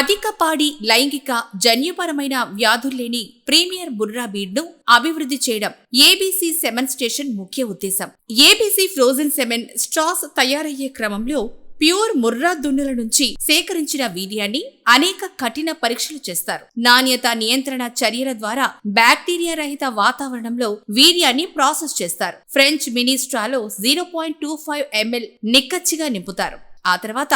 అధిక పాడి లైంగిక జన్యుపరమైన వ్యాధుల్లేని ప్రీమియర్ బుర్రా బీడ్ను అభివృద్ధి చేయడం ఏబీసీ సెమెన్ స్టేషన్ ముఖ్య ఉద్దేశం. ఏబీసీ ఫ్రోజన్ సెమెన్ స్ట్రాస్ తయారయ్యే క్రమంలో ప్యూర్ ముర్రా దున్నుల నుంచి సేకరించిన వీర్యాన్ని అనేక కఠిన పరీక్షలు చేస్తారు. నాణ్యత నియంత్రణ చర్యల ద్వారా బ్యాక్టీరియా రహిత వాతావరణంలో వీర్యాన్ని ప్రాసెస్ చేస్తారు. French మినిస్ట్రాలో zero point two five ML నిక్కచ్చిగా నింపుతారు. ఆ తర్వాత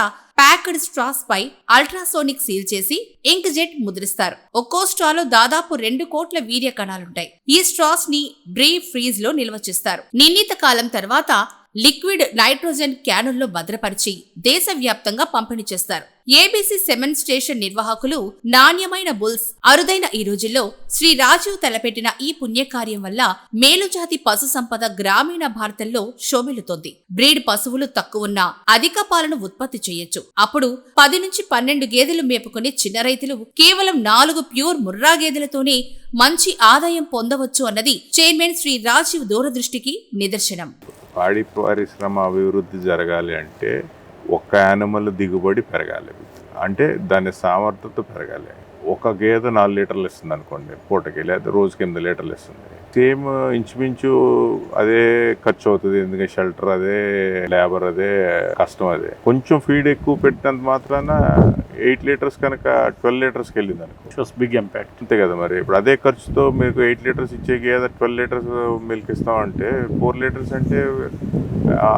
ప్యాక్డ్ స్ట్రాస్ పై అల్ట్రాసోనిక్ సీల్ చేసి ఇంక్ జెట్ ముద్రిస్తారు. ఒక్కో స్ట్రాలో దాదాపు రెండు కోట్ల వీర్య కణాలుంటాయి. ఈ స్ట్రాస్ని బ్రీ ఫ్రీజ్లో నిల్వ చేస్తారు. నిర్ణీత కాలం తర్వాత లిక్విడ్ నైట్రోజన్ క్యానుల్లో భద్రపరిచి దేశవ్యాప్తంగా పంపిణీ చేస్తారు. ఏబీసీ సెమెన్ స్టేషన్ నిర్వాహకులు నాణ్యమైన బుల్స్ అరుదైన ఈ రోజుల్లో శ్రీ రాజీవ్ తలపెట్టిన ఈ పుణ్యకార్యం వల్ల మేలుజాతి పశు సంపద గ్రామీణ భారతంలో షోమిలుతోంది బ్రీడ్ పశువులు తక్కువున్న అధిక పాలను ఉత్పత్తి చేయొచ్చు. అప్పుడు పది నుంచి పన్నెండు గేదెలు మేపుకునే చిన్న రైతులు కేవలం నాలుగు ప్యూర్ ముర్రా గేదెలతోనే మంచి ఆదాయం పొందవచ్చు అన్నది చైర్మన్ శ్రీ రాజీవ్ దూరదృష్టికి నిదర్శనం. పాడి పరిశ్రమ అభివృద్ధి జరగాలి అంటే ఒక్క యానిమల్ దిగుబడి పెరగాలి. అంటే దాని సామర్థ్యత పెరగాలి. ఒక గేదె నాలుగు లీటర్లు ఇస్తుంది అనుకోండి పూటకి లేదా రోజుకి ఎనిమిది లీటర్లు ఇస్తుంది. సేమ్ ఇంచుమించు అదే ఖర్చు అవుతుంది ఎందుకంటే షెల్టర్ అదే లేబర్ అదే కష్టం అదే. కొంచెం ఫీడ్ ఎక్కువ పెట్టినంత మాత్రాన ఎయిట్ లీటర్స్ కనుక ట్వెల్వ్ లీటర్స్కి వెళ్ళింది అనుకో. బిగ్ ఇంపాక్ట్ అంతే కదా మరి. ఇప్పుడు అదే ఖర్చుతో మీకు ఎయిట్ లీటర్స్ ఇచ్చే గేదె ట్వెల్వ్ లీటర్స్ మిల్క్ ఇస్తామంటే ఫోర్ లీటర్స్ అంటే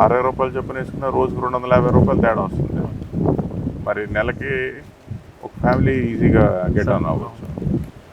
అరవై రూపాయలు చొప్పున వేసుకున్న రోజుకు రెండు వందల యాభై రూపాయలు తేడా వస్తుంది. మరి నెలకి ఒక ఫ్యామిలీ ఈజీగా గెట్ ఆన్ అవ్వచ్చు.